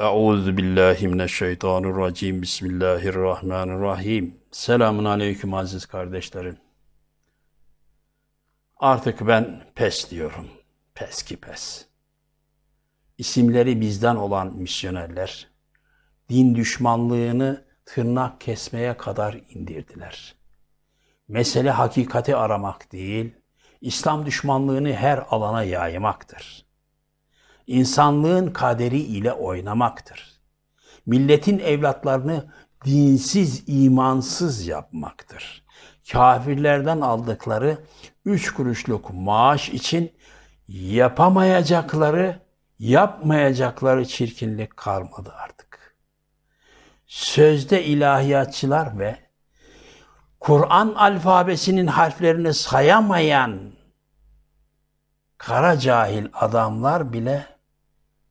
Euzu billahi mineşşeytanirracim. Bismillahirrahmanirrahim. Selamun aleyküm aziz kardeşlerim. Artık ben pes diyorum. Pes ki pes. İsimleri bizden olan misyonerler din düşmanlığını tırnak kesmeye kadar indirdiler. Mesele hakikati aramak değil, İslam düşmanlığını her alana yaymaktır insanlığın kaderi ile oynamaktır. Milletin evlatlarını dinsiz, imansız yapmaktır. Kafirlerden aldıkları üç kuruşluk maaş için yapamayacakları, yapmayacakları çirkinlik kalmadı artık. Sözde ilahiyatçılar ve Kur'an alfabesinin harflerini sayamayan kara cahil adamlar bile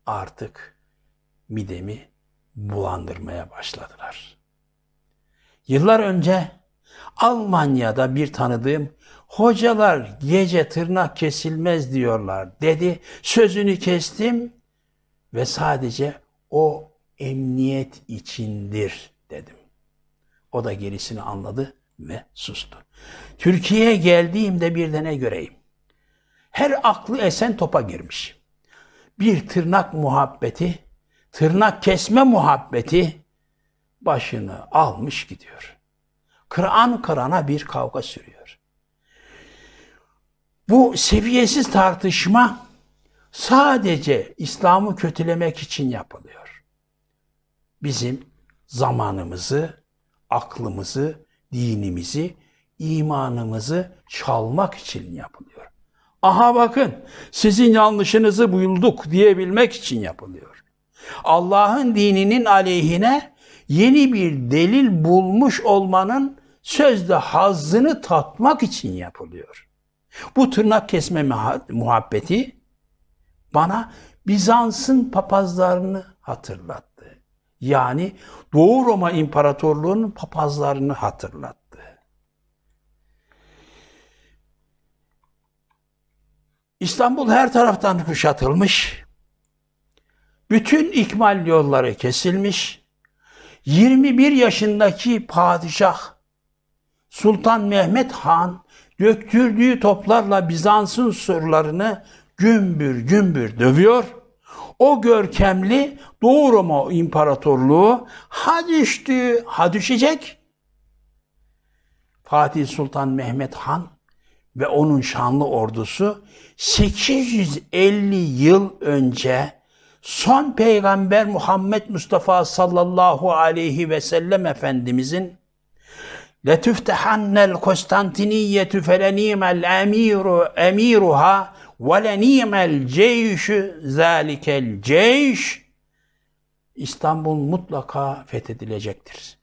artık midemi bulandırmaya başladılar. Yıllar önce Almanya'da bir tanıdığım hocalar gece tırnak kesilmez diyorlar dedi. Sözünü kestim ve sadece o emniyet içindir dedim. O da gerisini anladı ve sustu. Türkiye'ye geldiğimde bir de göreyim? Her aklı esen topa girmiş bir tırnak muhabbeti, tırnak kesme muhabbeti başını almış gidiyor. Kıran kırana bir kavga sürüyor. Bu seviyesiz tartışma sadece İslam'ı kötülemek için yapılıyor. Bizim zamanımızı, aklımızı, dinimizi, imanımızı çalmak için yapılıyor. Aha bakın sizin yanlışınızı bulduk diyebilmek için yapılıyor. Allah'ın dininin aleyhine yeni bir delil bulmuş olmanın sözde hazzını tatmak için yapılıyor. Bu tırnak kesme muhabbeti bana Bizans'ın papazlarını hatırlattı. Yani Doğu Roma İmparatorluğu'nun papazlarını hatırlattı. İstanbul her taraftan kuşatılmış. Bütün ikmal yolları kesilmiş. 21 yaşındaki padişah Sultan Mehmet Han döktürdüğü toplarla Bizans'ın surlarını gümbür gümbür dövüyor. O görkemli Doğu Roma İmparatorluğu ha düştü, ha düşecek. Fatih Sultan Mehmet Han ve onun şanlı ordusu 850 yıl önce son peygamber Muhammed Mustafa sallallahu aleyhi ve sellem Efendimizin لَتُفْتَحَنَّ الْكُسْتَنْتِنِيَّةُ فَلَنِيمَ الْاَمِيرُ اَمِيرُهَا وَلَنِيمَ الْجَيْشُ ذَٰلِكَ الْجَيْشُ İstanbul mutlaka fethedilecektir.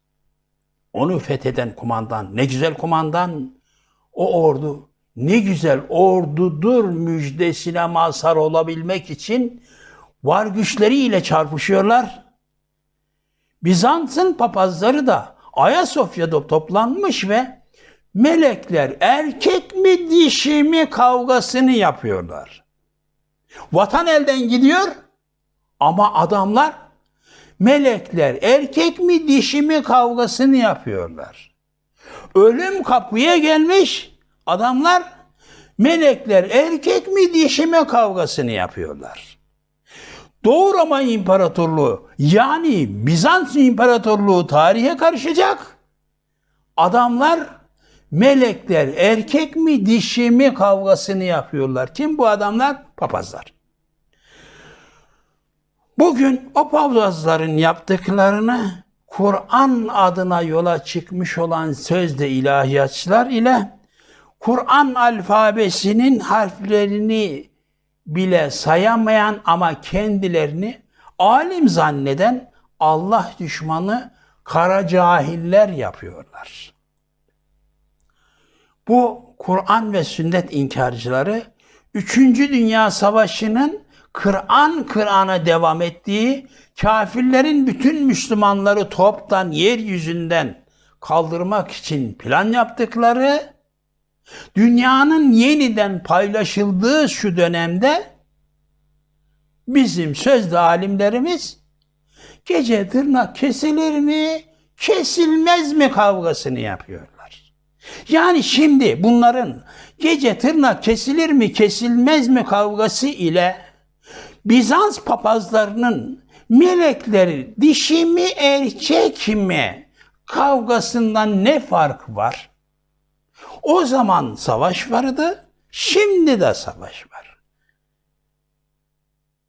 Onu fetheden kumandan, ne güzel kumandan, o ordu ne güzel ordudur müjdesine mazhar olabilmek için var güçleriyle çarpışıyorlar. Bizans'ın papazları da Ayasofya'da toplanmış ve melekler erkek mi dişi mi kavgasını yapıyorlar. Vatan elden gidiyor ama adamlar melekler erkek mi dişi mi kavgasını yapıyorlar. Ölüm kapıya gelmiş Adamlar melekler erkek mi dişi mi kavgasını yapıyorlar. Doğu Roma İmparatorluğu yani Bizans İmparatorluğu tarihe karışacak. Adamlar melekler erkek mi dişi mi kavgasını yapıyorlar. Kim bu adamlar? Papazlar. Bugün o papazların yaptıklarını Kur'an adına yola çıkmış olan sözde ilahiyatçılar ile Kur'an alfabesinin harflerini bile sayamayan ama kendilerini alim zanneden Allah düşmanı kara cahiller yapıyorlar. Bu Kur'an ve sünnet inkarcıları 3. Dünya Savaşı'nın Kur'an Kur'an'a devam ettiği, kafirlerin bütün Müslümanları toptan yeryüzünden kaldırmak için plan yaptıkları Dünyanın yeniden paylaşıldığı şu dönemde bizim sözde alimlerimiz gece tırnak kesilir mi, kesilmez mi kavgasını yapıyorlar. Yani şimdi bunların gece tırnak kesilir mi, kesilmez mi kavgası ile Bizans papazlarının melekleri dişi mi erkek mi kavgasından ne fark var? O zaman savaş vardı, şimdi de savaş var.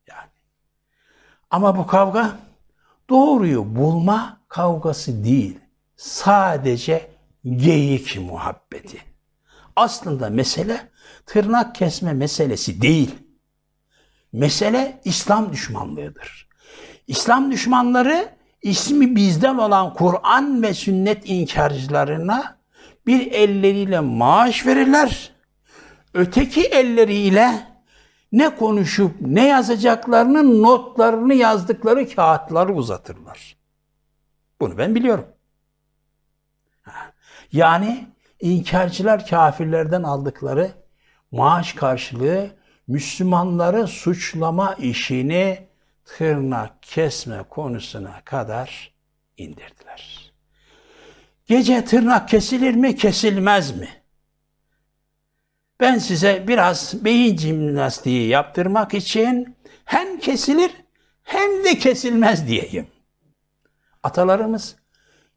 Yani. Ama bu kavga doğruyu bulma kavgası değil. Sadece geyik muhabbeti. Aslında mesele tırnak kesme meselesi değil. Mesele İslam düşmanlığıdır. İslam düşmanları ismi bizden olan Kur'an ve sünnet inkarcılarına bir elleriyle maaş verirler. Öteki elleriyle ne konuşup ne yazacaklarının notlarını yazdıkları kağıtları uzatırlar. Bunu ben biliyorum. Yani inkarcılar kafirlerden aldıkları maaş karşılığı Müslümanları suçlama işini tırnak kesme konusuna kadar indirdiler. Gece tırnak kesilir mi, kesilmez mi? Ben size biraz beyin jimnastiği yaptırmak için hem kesilir hem de kesilmez diyeyim. Atalarımız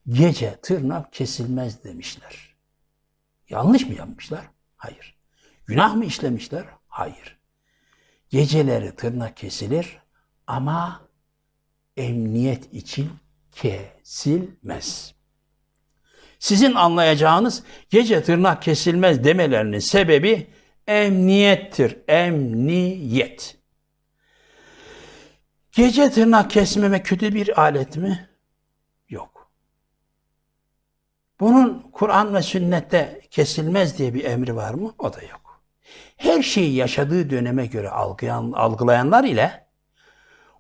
gece tırnak kesilmez demişler. Yanlış mı yapmışlar? Hayır. Günah mı işlemişler? Hayır. Geceleri tırnak kesilir ama emniyet için kesilmez. Sizin anlayacağınız gece tırnak kesilmez demelerinin sebebi emniyettir. Emniyet. Gece tırnak kesmeme kötü bir alet mi? Yok. Bunun Kur'an ve sünnette kesilmez diye bir emri var mı? O da yok. Her şeyi yaşadığı döneme göre algılayan, algılayanlar ile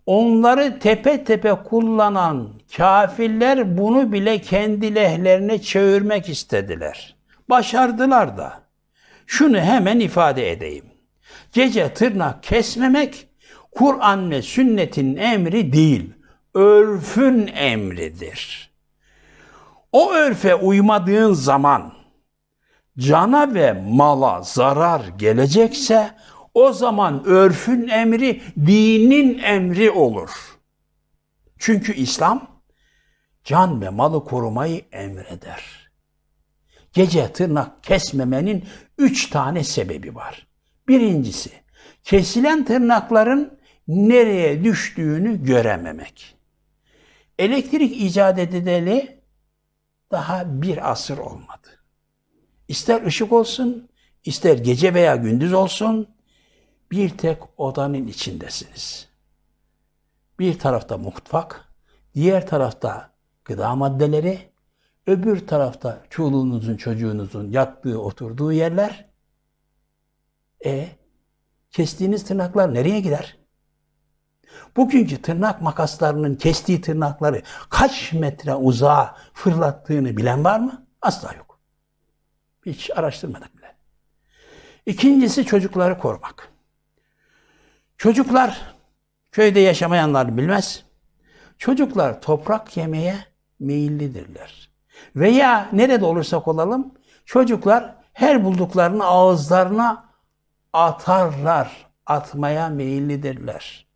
onları tepe tepe kullanan kafirler bunu bile kendi lehlerine çevirmek istediler. Başardılar da. Şunu hemen ifade edeyim. Gece tırnak kesmemek Kur'an ve sünnetin emri değil, örfün emridir. O örfe uymadığın zaman cana ve mala zarar gelecekse o zaman örfün emri dinin emri olur. Çünkü İslam can ve malı korumayı emreder. Gece tırnak kesmemenin üç tane sebebi var. Birincisi, kesilen tırnakların nereye düştüğünü görememek. Elektrik icat edileli daha bir asır olmadı. İster ışık olsun, ister gece veya gündüz olsun, bir tek odanın içindesiniz. Bir tarafta mutfak, diğer tarafta gıda maddeleri, öbür tarafta çoluğunuzun, çocuğunuzun yattığı, oturduğu yerler. E kestiğiniz tırnaklar nereye gider? Bugünkü tırnak makaslarının kestiği tırnakları kaç metre uzağa fırlattığını bilen var mı? Asla yok. Hiç araştırmadık bile. İkincisi çocukları korumak. Çocuklar köyde yaşamayanlar bilmez. Çocuklar toprak yemeye meyillidirler. Veya nerede olursak olalım çocuklar her bulduklarını ağızlarına atarlar. Atmaya meyillidirler.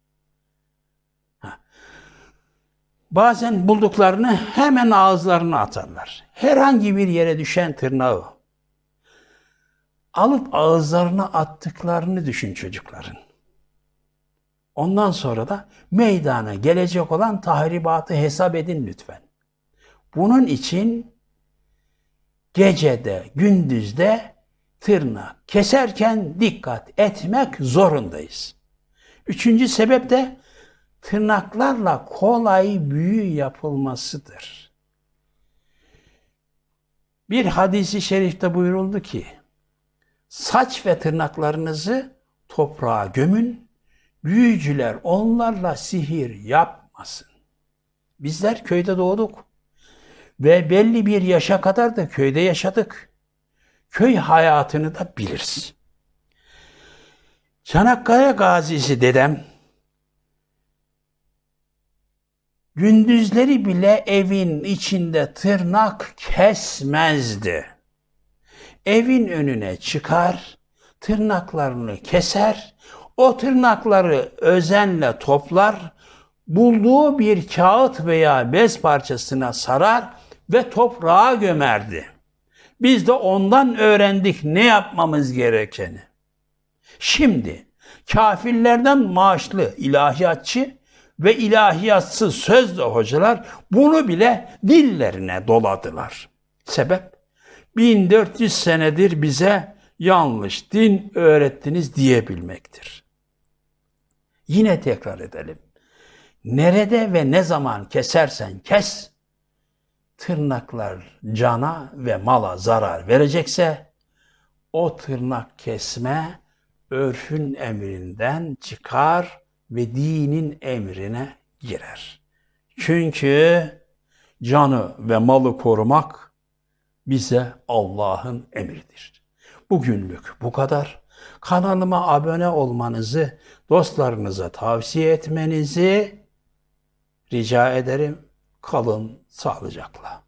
Bazen bulduklarını hemen ağızlarına atarlar. Herhangi bir yere düşen tırnağı alıp ağızlarına attıklarını düşün çocukların. Ondan sonra da meydana gelecek olan tahribatı hesap edin lütfen. Bunun için gecede, gündüzde tırnak keserken dikkat etmek zorundayız. Üçüncü sebep de tırnaklarla kolay büyü yapılmasıdır. Bir hadisi şerifte buyuruldu ki, saç ve tırnaklarınızı toprağa gömün, büyücüler onlarla sihir yapmasın. Bizler köyde doğduk ve belli bir yaşa kadar da köyde yaşadık. Köy hayatını da biliriz. Çanakkale gazisi dedem gündüzleri bile evin içinde tırnak kesmezdi. Evin önüne çıkar, tırnaklarını keser, o tırnakları özenle toplar, bulduğu bir kağıt veya bez parçasına sarar ve toprağa gömerdi. Biz de ondan öğrendik ne yapmamız gerekeni. Şimdi kafirlerden maaşlı ilahiyatçı ve ilahiyatsız sözlü hocalar bunu bile dillerine doladılar. Sebep 1400 senedir bize yanlış din öğrettiniz diyebilmektir. Yine tekrar edelim. Nerede ve ne zaman kesersen kes, tırnaklar cana ve mala zarar verecekse, o tırnak kesme örfün emrinden çıkar ve dinin emrine girer. Çünkü canı ve malı korumak bize Allah'ın emridir. Bugünlük bu kadar. Kanalıma abone olmanızı, dostlarınıza tavsiye etmenizi rica ederim. Kalın sağlıcakla.